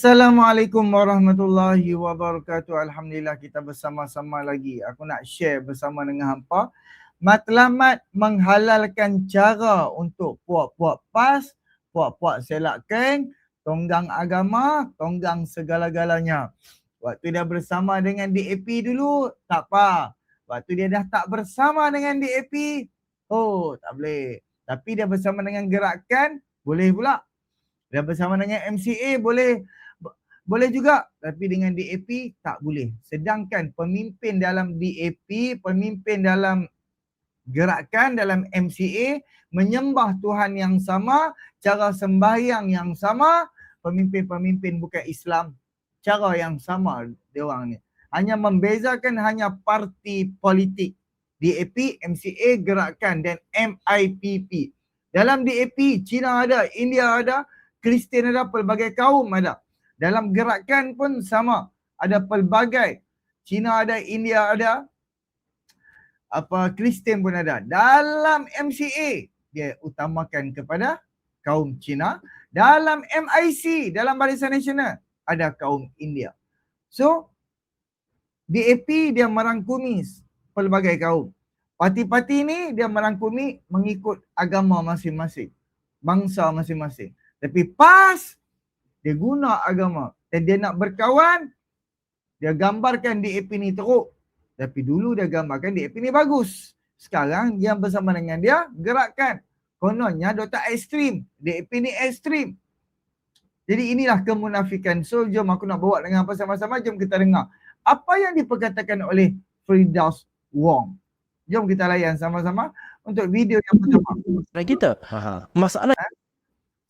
Assalamualaikum warahmatullahi wabarakatuh. Alhamdulillah kita bersama-sama lagi. Aku nak share bersama dengan hampa matlamat menghalalkan cara untuk puak-puak pas, puak-puak selakkan, tonggang agama, tonggang segala-galanya. Waktu dia bersama dengan DAP dulu, tak apa. Waktu dia dah tak bersama dengan DAP, oh tak boleh. Tapi dia bersama dengan gerakan, boleh pula. Dia bersama dengan MCA boleh boleh juga tapi dengan DAP tak boleh. Sedangkan pemimpin dalam DAP, pemimpin dalam gerakan dalam MCA menyembah Tuhan yang sama, cara sembahyang yang sama, pemimpin-pemimpin bukan Islam, cara yang sama dia orang ni. Hanya membezakan hanya parti politik. DAP, MCA, gerakan dan MIPP. Dalam DAP, China ada, India ada, Kristian ada, pelbagai kaum ada. Dalam gerakan pun sama. Ada pelbagai. Cina ada, India ada. Apa Kristian pun ada. Dalam MCA dia utamakan kepada kaum Cina. Dalam MIC, dalam Barisan Nasional ada kaum India. So DAP dia merangkumi pelbagai kaum. Parti-parti ni dia merangkumi mengikut agama masing-masing. Bangsa masing-masing. Tapi pas dia guna agama dan dia nak berkawan, dia gambarkan DAP ni teruk. Tapi dulu dia gambarkan DAP ni bagus. Sekarang yang bersama dengan dia gerakkan. Kononnya dia tak ekstrim. DAP ni ekstrim. Jadi inilah kemunafikan. So jom aku nak bawa dengan apa sama-sama. Jom kita dengar. Apa yang diperkatakan oleh Fridaus Wong. Jom kita layan sama-sama untuk video yang pertama. Kita. Masalah Ha?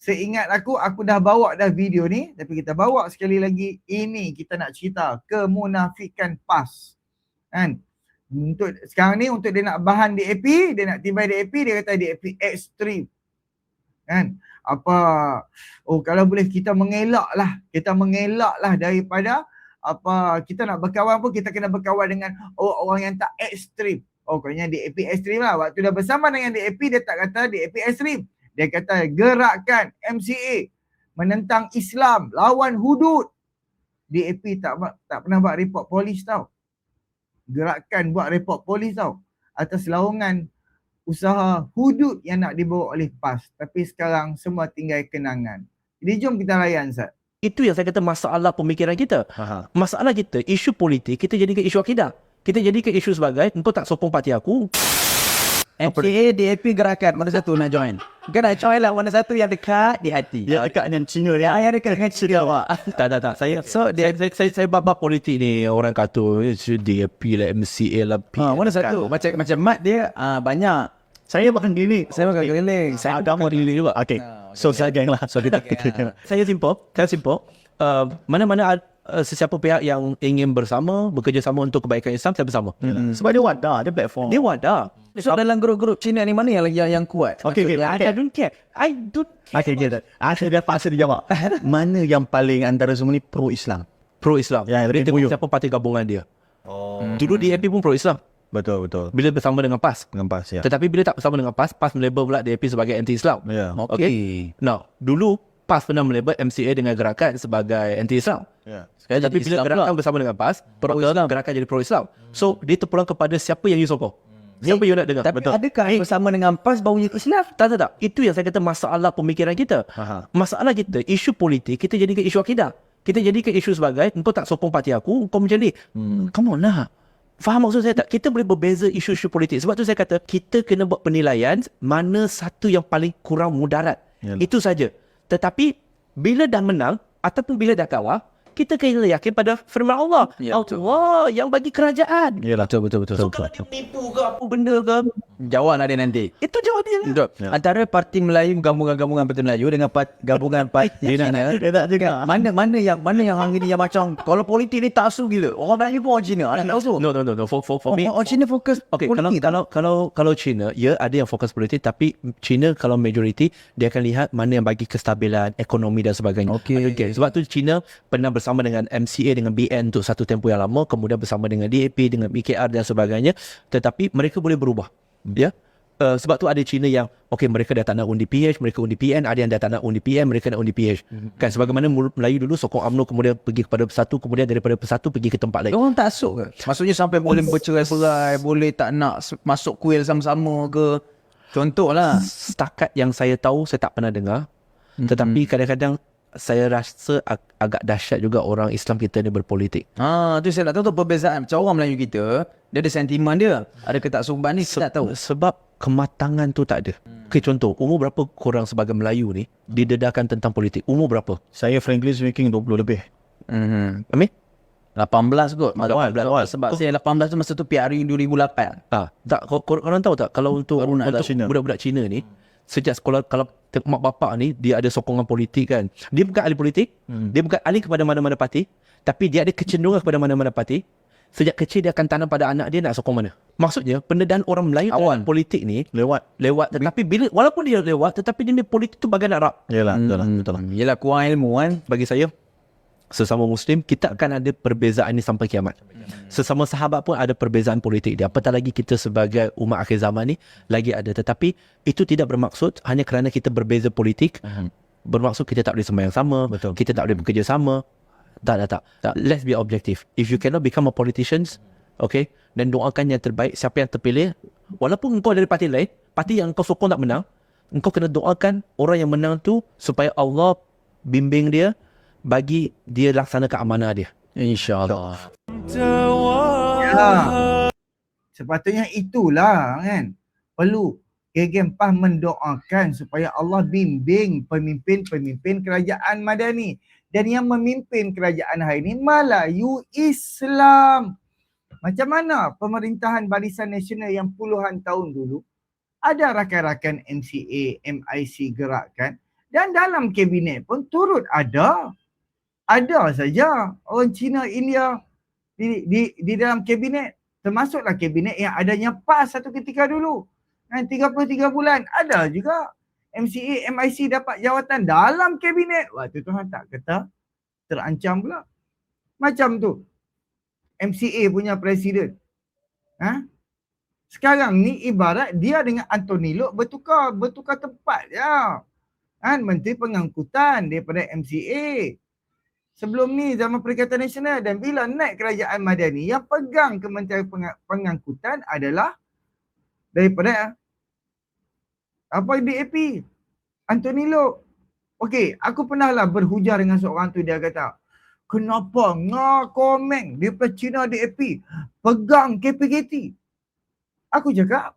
Seingat aku, aku dah bawa dah video ni. Tapi kita bawa sekali lagi. Ini kita nak cerita kemunafikan PAS. Kan? Untuk sekarang ni untuk dia nak bahan DAP, dia nak tibai DAP, dia kata DAP ekstrim. Kan? Apa, oh kalau boleh kita mengelak lah. Kita mengelak lah daripada apa kita nak berkawan pun kita kena berkawan dengan oh, orang yang tak ekstrim. Oh katanya DAP ekstrim lah. Waktu dah bersama dengan DAP dia tak kata DAP ekstrim. Dia kata gerakan MCA menentang Islam, lawan hudud. DAP tak tak pernah buat report polis tau. Gerakan buat report polis tau. Atas lawangan usaha hudud yang nak dibawa oleh PAS. Tapi sekarang semua tinggal kenangan. Jadi jom kita layan Zat. itu yang saya kata masalah pemikiran kita. Masalah kita, isu politik, kita jadikan isu akidah. Kita jadikan isu sebagai, engkau tak sokong parti aku, MCA, DAP gerakan mana satu nak join? Kan nak join lah mana satu yang dekat di hati. Ya dekat dengan Cina ni. Ah, yang dekat dengan Cina awak. tak, tak, tak. Saya, so, dia, saya, saya, saya babak politik ni, orang kata, eh, DAP lah, MCA lah, P. Ha, mana satu? Macam macam mat dia ah, banyak. Saya bahkan gini. Saya makan keliling. Saya agama diri juga. Okay. So saya geng lah. So kita. Saya simple, saya simple. Uh, mana-mana uh, sesiapa pihak yang ingin bersama, bekerja sama untuk kebaikan Islam, saya bersama. Hmm. Sebab dia wadah, dia platform. Dia wadah. So dalam grup-grup Cina ni mana yang yang, yang kuat? Okay, okay. I, I don't care. I don't Okay, okay. Ah, saya dah paksa dijawab. Mana yang paling antara semua ni pro-Islam? pro-Islam. Ya, Dia dia tengok tengok siapa parti gabungan dia. Oh. Dulu DAP pun pro-Islam. Betul, betul. Bila bersama dengan PAS. Dengan pas, ya. Tetapi bila tak bersama dengan PAS, PAS melabel pula DAP sebagai anti-Islam. Ya. Okay. Now, dulu PAS pernah melabel MCA dengan gerakan sebagai anti-Islam. Ya. Sekarang Tapi bila gerakan bersama dengan PAS, pro-Islam, gerakan jadi pro-Islam. So, dia terpulang kepada siapa yang you sokong. Siapa you nak dengar. Tapi adakah bersama dengan PAS baru ikut Islam? Tak, tak, tak. Itu yang saya kata masalah pemikiran kita. Aha. Masalah kita, isu politik, kita jadikan isu akidah. Kita jadikan isu sebagai, engkau tak sokong parti aku, engkau macam ni. Hmm. Come on lah. Faham maksud saya tak? Kita boleh berbeza isu-isu politik. Sebab tu saya kata, kita kena buat penilaian mana satu yang paling kurang mudarat. Yalah. Itu saja. Tetapi, bila dah menang, ataupun bila dah kalah, kita kena yakin pada firman Allah. Ya, betul. Allah yang bagi kerajaan. Yalah. Betul, betul, betul. So, kalau dia menipu ke apa benda ke, Jawab dia nanti. itu jawab dia lah. Betul. Ya. Antara parti Melayu gabungan-gabungan parti Melayu dengan part, gabungan parti Cina. Dia tak juga. Mana mana yang mana yang hari ni yang macam kalau politik ni tak asu gila. Orang Melayu pun orang Cina. Ada tak asu. No, no, no, no. For, for, for me, Orang, Cina fokus Okay, kalau politik. kalau kalau kalau China, ya ada yang fokus politik tapi China kalau majority dia akan lihat mana yang bagi kestabilan ekonomi dan sebagainya. Okey. okay. Sebab tu China pernah bersama dengan MCA dengan BN untuk satu tempoh yang lama, kemudian bersama dengan DAP dengan BKR dan sebagainya, tetapi mereka boleh berubah. Ya. Uh, sebab tu ada Cina yang okay mereka dah tak nak undi PH, mereka undi PN, ada yang dah tak nak undi PM, mereka nak undi PH. Kan sebagaimana Melayu dulu sokong UMNO kemudian pergi kepada Persatu, kemudian daripada Persatu pergi ke tempat lain. Orang tak asuk ke? Maksudnya sampai boleh bercerai-berai, boleh tak nak masuk kuil sama-sama ke? Contohlah. Setakat yang saya tahu saya tak pernah dengar. Tetapi kadang-kadang saya rasa ag- agak dahsyat juga orang Islam kita ni berpolitik. Ha, tu saya nak tahu tu perbezaan. Macam orang Melayu kita, dia ada sentimen dia. Ada ketaksuban ni, saya tak tahu. Sebab kematangan tu tak ada. Okay, contoh, umur berapa korang sebagai Melayu ni didedahkan tentang politik? Umur berapa? Saya frankly speaking 20 lebih. Hmm. Amin? 18 kot. Awal, awal. Sebab saya 18 tu masa tu PRU 2008. Ah, tak kor- kor- korang tahu tak kalau untuk, untuk Cina. budak-budak Cina ni sejak sekolah kalau mak bapak ni dia ada sokongan politik kan. Dia bukan ahli politik, Hmm. dia bukan ahli kepada mana-mana parti, tapi dia ada kecenderungan kepada mana-mana parti. Sejak kecil dia akan tanam pada anak dia nak sokong mana. Maksudnya pendedahan orang Melayu dalam politik ni Lewat. lewat tetapi bila walaupun dia lewat tetapi dia ni politik tu bagai nak rap. Yalah, betul lah. Betul lah. Hmm. Yelah kurang ilmu kan. Bagi saya sesama muslim kita akan ada perbezaan ni sampai kiamat. Sesama sahabat pun ada perbezaan politik dia. Apatah lagi kita sebagai umat akhir zaman ni lagi ada tetapi itu tidak bermaksud hanya kerana kita berbeza politik bermaksud kita tak boleh sembahyang sama, Betul. kita tak boleh bekerja sama. Tak, tak, tak, tak. Let's be objective. If you cannot become a politician, okay, dan doakan yang terbaik, siapa yang terpilih, walaupun engkau dari parti lain, parti yang kau sokong tak menang, engkau kena doakan orang yang menang tu supaya Allah bimbing dia bagi dia laksanakan amanah dia. InsyaAllah. Ya. Sepatutnya itulah kan. Perlu Gegen Pah mendoakan supaya Allah bimbing pemimpin-pemimpin kerajaan Madani. Dan yang memimpin kerajaan hari ini Melayu Islam. Macam mana pemerintahan Barisan Nasional yang puluhan tahun dulu ada rakan-rakan MCA, MIC gerakkan dan dalam kabinet pun turut ada. Ada saja orang Cina, India di, di, di dalam kabinet. Termasuklah kabinet yang adanya PAS satu ketika dulu. Kan 33 bulan ada juga MCA, MIC dapat jawatan dalam kabinet. Waktu Tuhan tak kata terancam pula. Macam tu. MCA punya presiden. Ha? Sekarang ni ibarat dia dengan Anthony Lok bertukar, bertukar tempat ya. Kan menteri pengangkutan daripada MCA. Sebelum ni zaman Perikatan Nasional dan bila naik kerajaan Madani yang pegang Kementerian Peng- Pengangkutan adalah daripada apa DAP Anthony Lok. Okey, aku pernah lah berhujah dengan seorang tu dia kata, kenapa ngah komen daripada Cina DAP pegang KPKT? Aku cakap,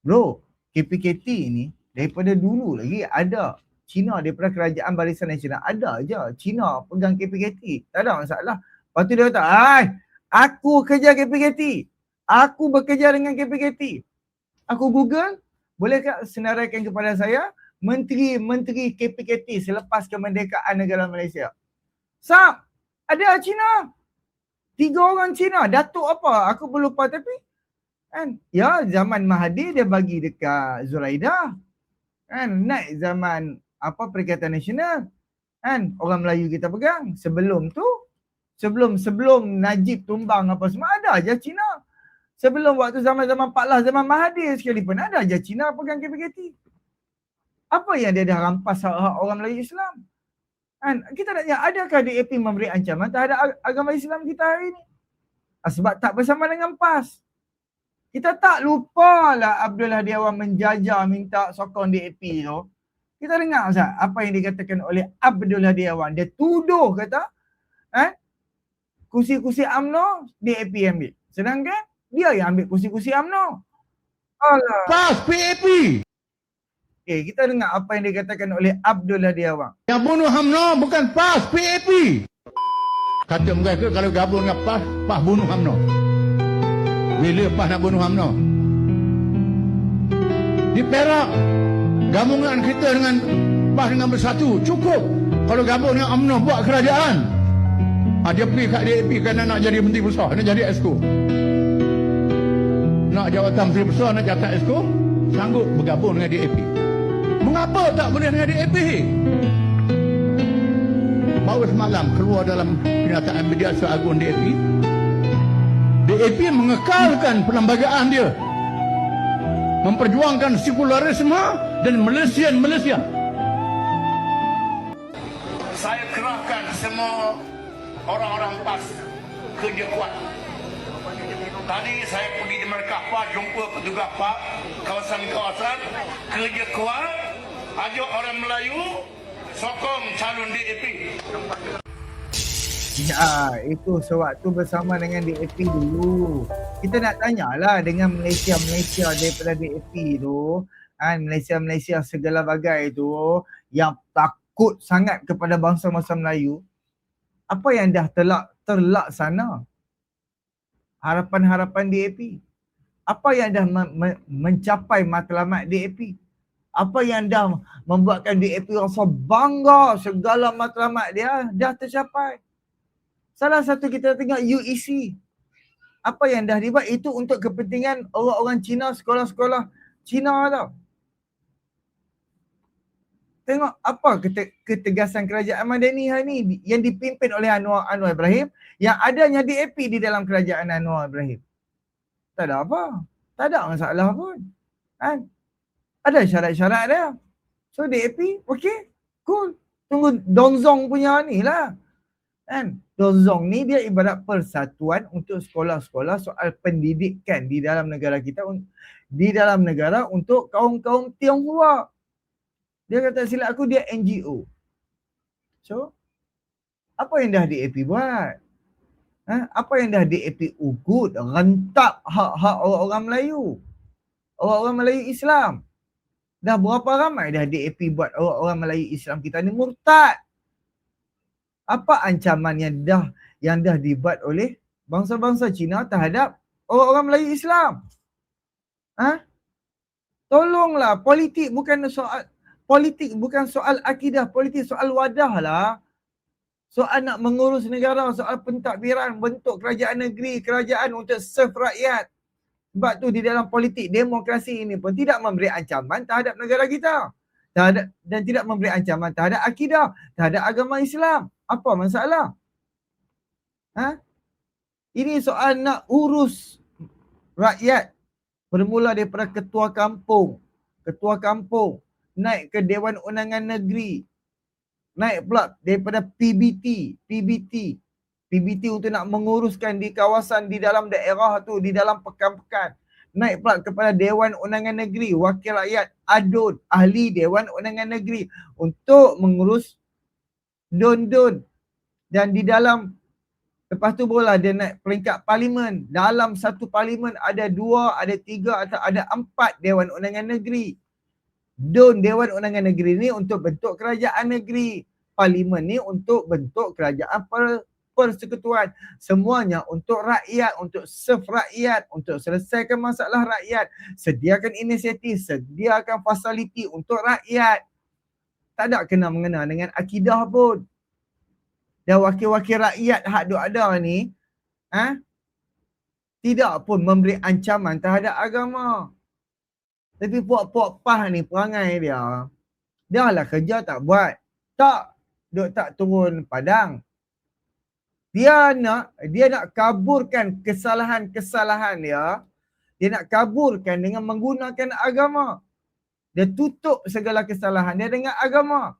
bro, KPKT ni daripada dulu lagi ada Cina daripada kerajaan Barisan Nasional ada je Cina pegang KPKT. Tak ada masalah. Lepas tu dia kata, "Ai, aku kerja KPKT. Aku bekerja dengan KPKT." Aku Google, bolehkah senaraikan kepada saya menteri-menteri KPKT selepas kemerdekaan negara Malaysia? Sap, ada Cina. Tiga orang Cina. Datuk apa? Aku pun lupa tapi kan ya zaman Mahathir dia bagi dekat Zuraida. Kan naik zaman apa Perikatan Nasional. Kan orang Melayu kita pegang. Sebelum tu sebelum sebelum Najib tumbang apa semua ada aja Cina. Sebelum waktu zaman-zaman Pak Lah, zaman Mahathir sekalipun ada aja Cina pegang KPKT. Apa yang dia dah rampas hak-hak orang Melayu Islam? Kan kita nak tanya adakah DAP memberi ancaman terhadap ag- agama Islam kita hari ini? Ah, Sebab tak bersama dengan PAS. Kita tak lupalah Abdullah Diawan menjajah minta sokong DAP tu. Kita dengar Ustaz apa yang dikatakan oleh Abdullah Diawan. Dia tuduh kata eh, kursi-kursi UMNO DAP ambil. Sedangkan dia yang ambil kursi-kursi UMNO. Alah. PAS PAP Okay, kita dengar apa yang dikatakan oleh Abdullah Diawan. yang bunuh HAMNO bukan PAS PAP kata mereka kalau gabung dengan PAS PAS bunuh HAMNO bila PAS nak bunuh HAMNO di Perak gabungan kita dengan PAS dengan bersatu cukup kalau gabung dengan UMNO buat kerajaan ha, dia pergi kat DAP kerana nak jadi menteri besar nak jadi exco nak jawatan menteri besar nak jawatan exco sanggup bergabung dengan DAP Mengapa tak boleh dengan DAP? Baru semalam keluar dalam pernyataan media seagung DAP. DAP mengekalkan perlembagaan dia. Memperjuangkan sekularisme dan Malaysian Malaysia. Saya kerahkan semua orang-orang PAS kerja kuat. Tadi saya pergi di Merkah PAS jumpa petugas PAS kawasan-kawasan kerja kuat ajak orang Melayu sokong calon DAP. Ya, itu sewaktu bersama dengan DAP dulu. Kita nak tanyalah dengan Malaysia-Malaysia daripada DAP tu. Kan, Malaysia-Malaysia segala bagai tu yang takut sangat kepada bangsa-bangsa Melayu. Apa yang dah telak, terlaksana? Harapan-harapan DAP. Apa yang dah me- me- mencapai matlamat DAP? Apa yang dah membuatkan DAP rasa bangga segala matlamat dia dah tercapai. Salah satu kita tengok UEC. Apa yang dah dibuat itu untuk kepentingan orang-orang Cina, sekolah-sekolah Cina tau. Tengok apa kete- ketegasan kerajaan Madani hari ni yang dipimpin oleh Anwar Anwar Ibrahim yang adanya DAP di dalam kerajaan Anwar Ibrahim. Tak ada apa. Tak ada masalah pun. Kan? Ada syarat-syarat dia. So DAP, okey, cool. Tunggu Donzong punya ni lah. Kan? Donzong ni dia ibarat persatuan untuk sekolah-sekolah soal pendidikan di dalam negara kita di dalam negara untuk kaum-kaum Tionghoa. Dia kata silap aku dia NGO. So apa yang dah DAP buat? Ha? Apa yang dah DAP ugut, rentap hak-hak orang-orang Melayu. Orang-orang Melayu Islam. Dah berapa ramai dah DAP buat orang-orang Melayu Islam kita ni murtad apa ancaman yang dah yang dah dibuat oleh bangsa-bangsa Cina terhadap orang-orang Melayu Islam? Ha? Tolonglah politik bukan soal politik bukan soal akidah, politik soal wadah lah. Soal nak mengurus negara, soal pentadbiran, bentuk kerajaan negeri, kerajaan untuk serve rakyat. Sebab tu di dalam politik demokrasi ini pun tidak memberi ancaman terhadap negara kita. Terhadap, dan tidak memberi ancaman terhadap akidah, terhadap agama Islam. Apa masalah? Ha? Ini soal nak urus rakyat. Bermula daripada ketua kampung. Ketua kampung. Naik ke Dewan Undangan Negeri. Naik pula daripada PBT. PBT. PBT untuk nak menguruskan di kawasan di dalam daerah tu, di dalam pekan-pekan. Naik pula kepada Dewan Undangan Negeri, Wakil Rakyat, ADUN, Ahli Dewan Undangan Negeri untuk mengurus don-don. Dan di dalam, lepas tu barulah dia naik peringkat parlimen. Dalam satu parlimen ada dua, ada tiga atau ada empat Dewan Undangan Negeri. Don Dewan Undangan Negeri ni untuk bentuk kerajaan negeri. Parlimen ni untuk bentuk kerajaan per, persekutuan. Semuanya untuk rakyat, untuk serve rakyat, untuk selesaikan masalah rakyat. Sediakan inisiatif, sediakan fasiliti untuk rakyat. Tak ada kena mengena dengan akidah pun. Dan wakil-wakil rakyat hak duk ada ni, ha? tidak pun memberi ancaman terhadap agama. Tapi puak-puak pah ni perangai dia, dia lah kerja tak buat. Tak, duk tak turun padang. Dia nak dia nak kaburkan kesalahan-kesalahan dia. Dia nak kaburkan dengan menggunakan agama. Dia tutup segala kesalahan dia dengan agama.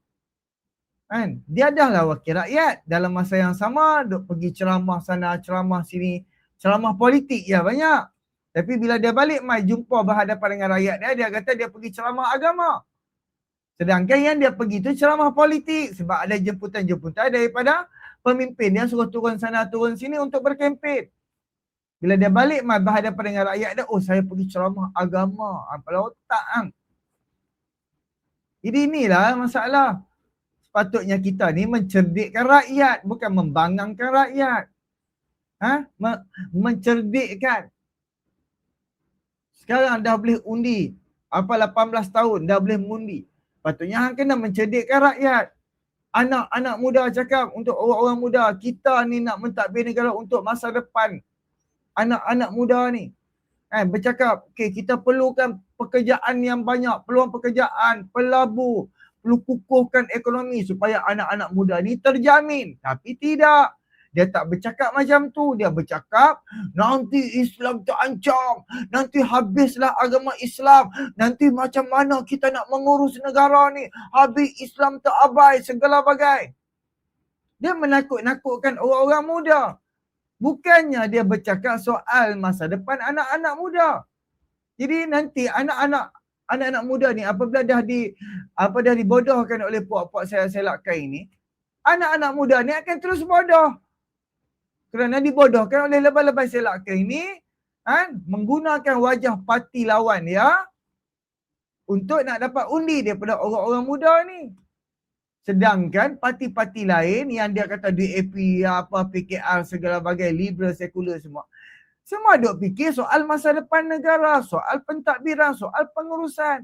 Kan? Dia dah lah wakil rakyat dalam masa yang sama duk pergi ceramah sana, ceramah sini, ceramah politik ya banyak. Tapi bila dia balik mai jumpa berhadapan dengan rakyat dia, dia kata dia pergi ceramah agama. Sedangkan yang dia pergi tu ceramah politik sebab ada jemputan-jemputan daripada pemimpin dia suruh turun sana turun sini untuk berkempen. Bila dia balik mai berhadapan dengan rakyat dia, oh saya pergi ceramah agama. Kepala otak kan. Jadi inilah masalah. Sepatutnya kita ni mencerdikkan rakyat, bukan membangangkan rakyat. Ha? Me- mencerdikkan. Sekarang dah boleh undi. Apa 18 tahun dah boleh mengundi. Patutnya hang kena mencerdikkan rakyat. Anak-anak muda cakap untuk orang-orang muda, kita ni nak mentadbir negara untuk masa depan. Anak-anak muda ni. Kan bercakap, okay, kita perlukan pekerjaan yang banyak, peluang pekerjaan, pelabur, perlu kukuhkan ekonomi supaya anak-anak muda ni terjamin. Tapi tidak. Dia tak bercakap macam tu. Dia bercakap nanti Islam terancam. Nanti habislah agama Islam. Nanti macam mana kita nak mengurus negara ni. Habis Islam terabai segala bagai. Dia menakut-nakutkan orang-orang muda. Bukannya dia bercakap soal masa depan anak-anak muda. Jadi nanti anak-anak anak-anak muda ni apabila dah di apa dah dibodohkan oleh puak-puak saya selakkan ini, anak-anak muda ni akan terus bodoh. Kerana dibodohkan oleh lebah-lebah selakkan ini kan menggunakan wajah parti lawan dia untuk nak dapat undi daripada orang-orang muda ni. Sedangkan parti-parti lain yang dia kata DAP, apa PKR segala bagai liberal sekular semua. Semua duk fikir soal masa depan negara, soal pentadbiran, soal pengurusan.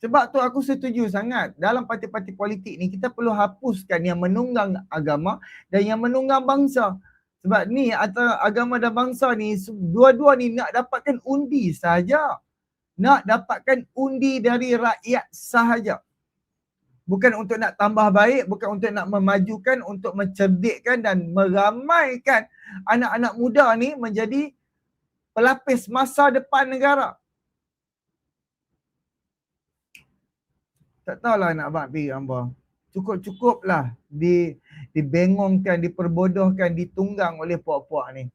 Sebab tu aku setuju sangat dalam parti-parti politik ni kita perlu hapuskan yang menunggang agama dan yang menunggang bangsa. Sebab ni antara agama dan bangsa ni dua-dua ni nak dapatkan undi sahaja. Nak dapatkan undi dari rakyat sahaja bukan untuk nak tambah baik, bukan untuk nak memajukan, untuk mencerdikkan dan meramaikan anak-anak muda ni menjadi pelapis masa depan negara. Tak tahulah nak buat pergi hamba. Cukup-cukuplah di dibengongkan, diperbodohkan, ditunggang oleh puak-puak ni.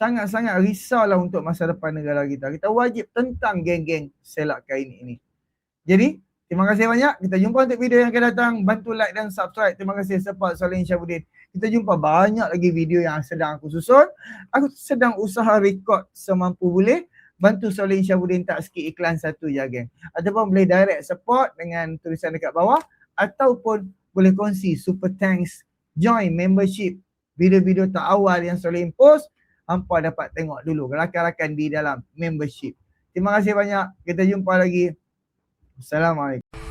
Sangat-sangat risaulah untuk masa depan negara kita. Kita wajib tentang geng-geng selak kain ini. Jadi, Terima kasih banyak. Kita jumpa untuk video yang akan datang. Bantu like dan subscribe. Terima kasih support Solihin Syabuddin. Kita jumpa banyak lagi video yang sedang aku susun. Aku sedang usaha record semampu boleh. Bantu Solihin Syabuddin tak sikit iklan satu je geng. Ataupun boleh direct support dengan tulisan dekat bawah. Ataupun boleh kongsi super thanks join membership video-video tak awal yang Solihin post. Hampa dapat tengok dulu rakan-rakan di dalam membership. Terima kasih banyak. Kita jumpa lagi. Assalamualaikum.